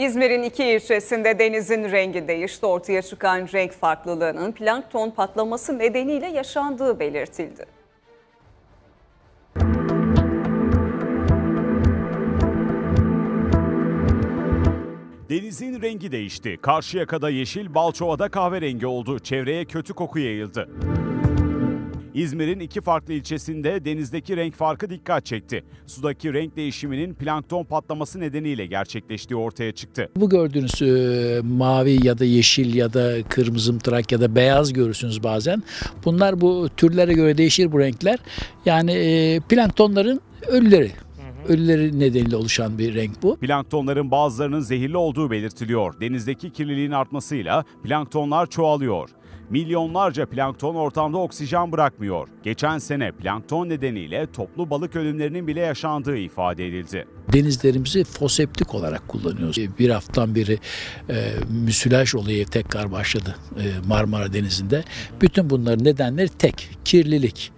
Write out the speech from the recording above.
İzmir'in iki ilçesinde denizin rengi değişti. Ortaya çıkan renk farklılığının plankton patlaması nedeniyle yaşandığı belirtildi. Denizin rengi değişti. Karşıyaka'da yeşil, Balçova'da kahverengi oldu. Çevreye kötü koku yayıldı. İzmir'in iki farklı ilçesinde denizdeki renk farkı dikkat çekti. Sudaki renk değişiminin plankton patlaması nedeniyle gerçekleştiği ortaya çıktı. Bu gördüğünüz e, mavi ya da yeşil ya da kırmızımtırak ya da beyaz görürsünüz bazen. Bunlar bu türlere göre değişir bu renkler. Yani e, planktonların ölüleri. Ölüleri nedeniyle oluşan bir renk bu. Planktonların bazılarının zehirli olduğu belirtiliyor. Denizdeki kirliliğin artmasıyla planktonlar çoğalıyor. Milyonlarca plankton ortamda oksijen bırakmıyor. Geçen sene plankton nedeniyle toplu balık ölümlerinin bile yaşandığı ifade edildi. Denizlerimizi foseptik olarak kullanıyoruz. E, Bir haftadan beri e, müsilaj olayı tekrar başladı e, Marmara Denizi'nde. Bütün bunların nedenleri tek, kirlilik.